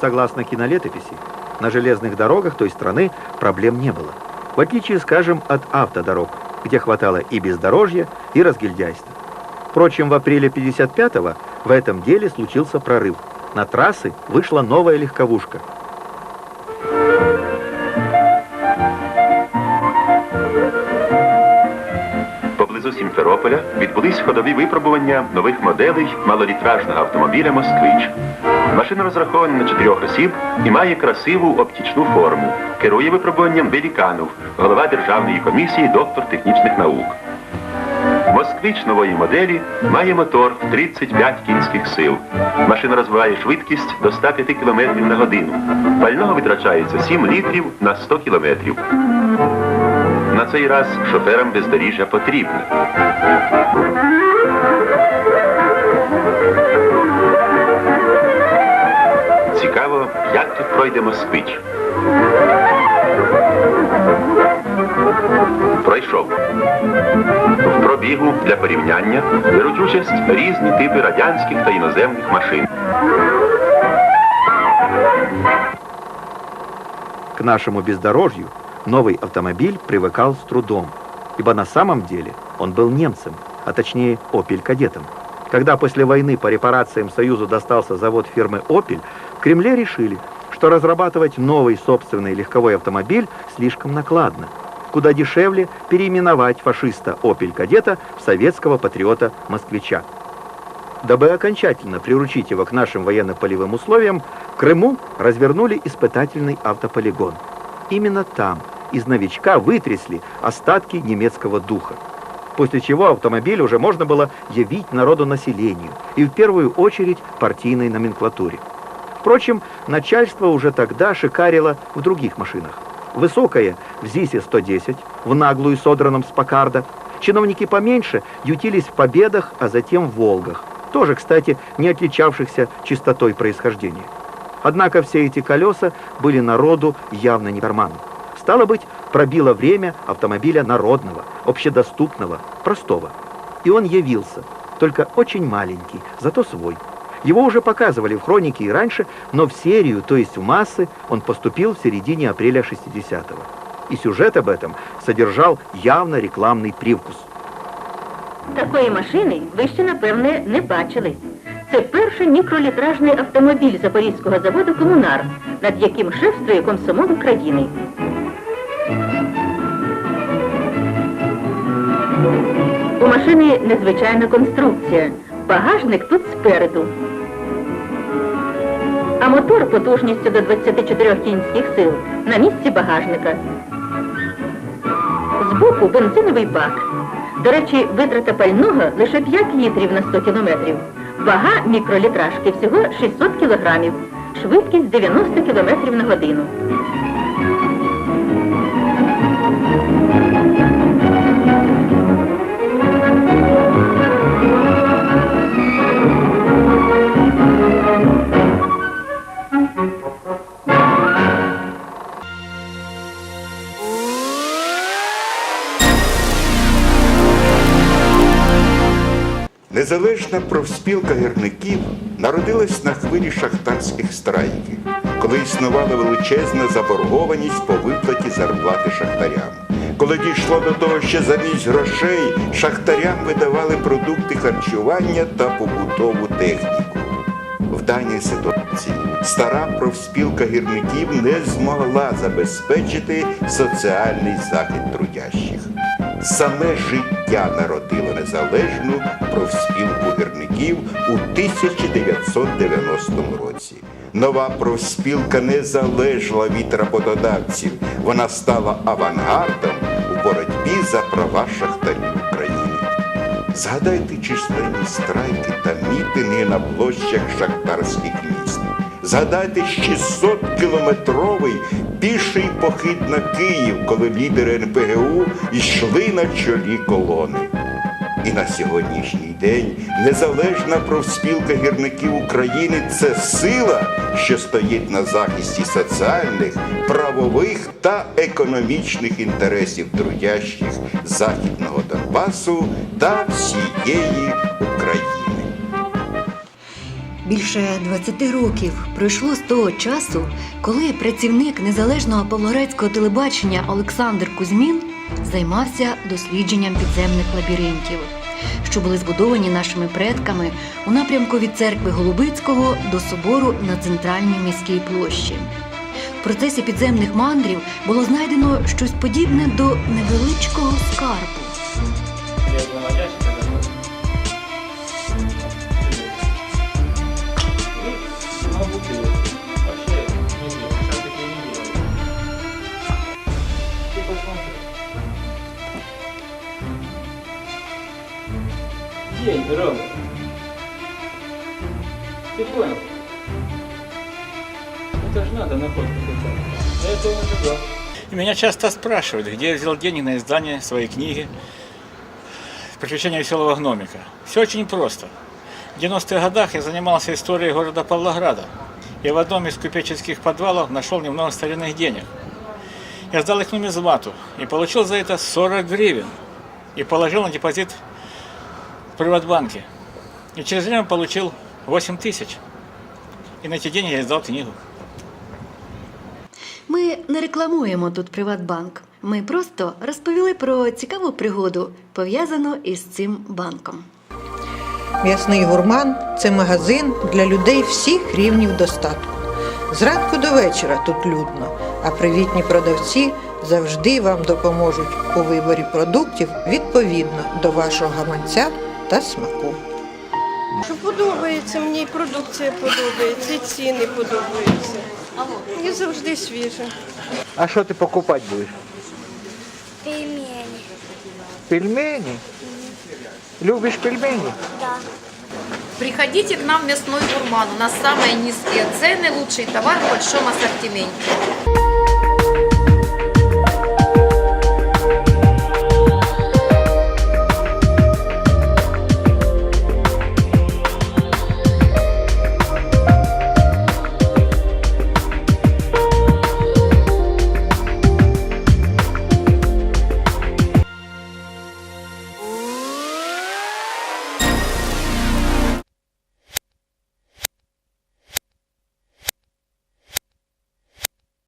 Согласно кинолетописи, на железных дорогах той страны проблем не было. В отличие, скажем, от автодорог, где хватало и бездорожья, и разгильдяйства. Впрочем, в апреле 55-го в этом деле случился прорыв. На трассы вышла новая легковушка. Поблизу Сімферополя відбулись ходові випробування нових моделей малолітражного автомобіля Москвич. Машина розрахована на чотирьох осіб і має красиву оптічну форму. Керує випробуванням Веліканов, голова Державної комісії, доктор технічних наук. Москвич нової моделі має мотор 35 кінських сил. Машина розвиває швидкість до 105 км на годину. Пального витрачається 7 літрів на 100 км. Цей раз шоферам бездоріжжя потрібне. Цікаво, як тут пройде москвич. Пройшов. В пробігу для порівняння беруть участь різні типи радянських та іноземних машин. К нашему бездорожью новый автомобиль привыкал с трудом, ибо на самом деле он был немцем, а точнее «Опель» кадетом. Когда после войны по репарациям Союзу достался завод фирмы «Опель», в Кремле решили, что разрабатывать новый собственный легковой автомобиль слишком накладно. Куда дешевле переименовать фашиста «Опель» кадета в советского патриота «Москвича». Дабы окончательно приручить его к нашим военно-полевым условиям, в Крыму развернули испытательный автополигон. Именно там из новичка вытрясли остатки немецкого духа. После чего автомобиль уже можно было явить народу населению и в первую очередь партийной номенклатуре. Впрочем, начальство уже тогда шикарило в других машинах. Высокое в ЗИСе-110, в наглую содранном с Пакарда. Чиновники поменьше ютились в Победах, а затем в Волгах. Тоже, кстати, не отличавшихся чистотой происхождения. Однако все эти колеса были народу явно не карманом. Стало быть, пробило время автомобиля народного, общедоступного, простого. И он явился, только очень маленький, зато свой. Его уже показывали в хронике и раньше, но в серию, то есть в массы, он поступил в середине апреля 60-го. И сюжет об этом содержал явно рекламный привкус. Такої машини ви ще, напевне, не бачили. Це перший мікролітражний автомобіль Запорізького заводу Комунар, над яким шефствує комсомол України. У машини незвичайна конструкція. Багажник тут спереду. А мотор потужністю до 24 кінських сил на місці багажника. Збоку бензиновий бак. До речі, витрата пального лише 5 літрів на 100 кілометрів. Вага мікролітражки всього 600 кілограмів. Швидкість 90 кілометрів на годину. Незалежна профспілка гірників народилась на хвилі шахтарських страйків, коли існувала величезна заборгованість по виплаті зарплати шахтарям. Коли дійшло до того, що замість грошей шахтарям видавали продукти харчування та побутову техніку. В даній ситуації стара профспілка гірників не змогла забезпечити соціальний захист трудящих. Саме життя народило незалежну профспілку гірників у 1990 році. Нова профспілка не залежала від роботодавців. Вона стала авангардом у боротьбі за права шахтарів України. Згадайте численні страйки та мітинги на площах шахтарських міст. Згадайте 600-кілометровий піший похід на Київ, коли лідери НПГУ йшли на чолі колони. І на сьогоднішній день незалежна профспілка гірників України це сила, що стоїть на захисті соціальних, правових та економічних інтересів трудящих Західного Донбасу та всієї. Більше 20 років пройшло з того часу, коли працівник незалежного павлоградського телебачення Олександр Кузьмін займався дослідженням підземних лабіринтів, що були збудовані нашими предками у напрямку від церкви Голубицького до собору на центральній міській площі. В процесі підземних мандрів було знайдено щось подібне до невеличкого скарбу. День, Рома. Ты понял? Это же надо находку какая-то. Я этого не Меня часто спрашивают, где я взял деньги на издание своей книги «Приключения веселого гномика». Все очень просто. В 90-х годах я занимался историей города Павлограда. И в одном из купеческих подвалов нашел немного старинных денег. Я сдал их нумизмату и получил за это 40 гривен. И положил на депозит Приватбанке. И через время получил 8 тысяч. И на эти деньги я издал книгу. Ми не рекламуємо тут Приватбанк. Ми просто розповіли про цікаву пригоду, пов'язану із цим банком. М'ясний гурман це магазин для людей всіх рівнів достатку. Зранку до вечора тут людно, а привітні продавці завжди вам допоможуть у виборі продуктів відповідно до вашого гаманця та смаку. Що подобається, мені продукція подобається, і ціни подобаються. І завжди свіже. А що ти покупати будеш? Пельмени. Пельмені? Любиш пельмені? Да. Приходите к нам в мясной гурман. У нас самые низкие цены, лучший товар в большом ассортименте.